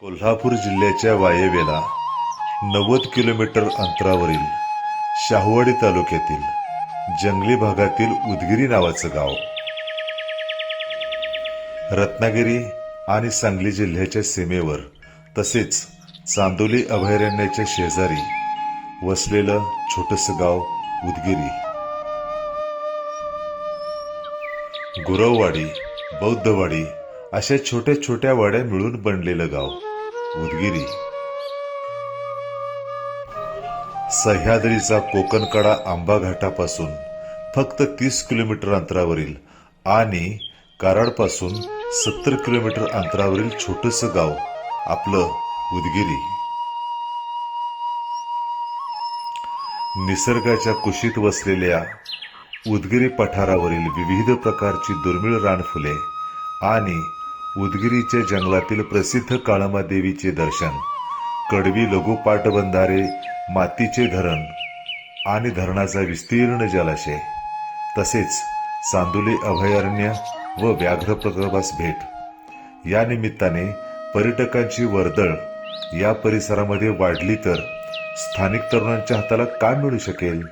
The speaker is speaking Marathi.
कोल्हापूर जिल्ह्याच्या वायव्येला नव्वद किलोमीटर अंतरावरील शाहूवाडी तालुक्यातील जंगली भागातील उदगिरी नावाचं गाव. रत्नागिरी आणि सांगली जिल्ह्याच्या सीमेवर तसेच चांदोली अभयारण्याच्या शेजारी वसलेलं छोटंसं गाव उदगिरी. गुरववाडी बौद्धवाडी अशा छोट्या छोट्या वाड्या मिळून बनलेलं गाव. उदगिरी. सह्याद्रीचा कोकणकडा आंबा घाटापासून फक्त तीस किलोमीटर अंतरावरील आणि कराडपासून सत्तर किलोमीटर अंतरावरील छोटंसं गाव आपलं उदगिरी. निसर्गाच्या कुशीत वसलेल्या उदगिरी पठारावरील विविध प्रकारची दुर्मिळ रानफुले आणि उदगिरीच्या जंगलातील प्रसिद्ध काळमा देवीचे दर्शन कडवी लघु पाटबंधारे मातीचे धरण आणि धरणाचा विस्तीर्ण जलाशय तसेच चांदोली अभयारण्य व व्याघ्र प्रकल्पास भेट. या निमित्ताने पर्यटकांची वर्दळ या परिसरामध्ये वाढली तर स्थानिक तरुणांच्या हाताला काय मिळू शकेल?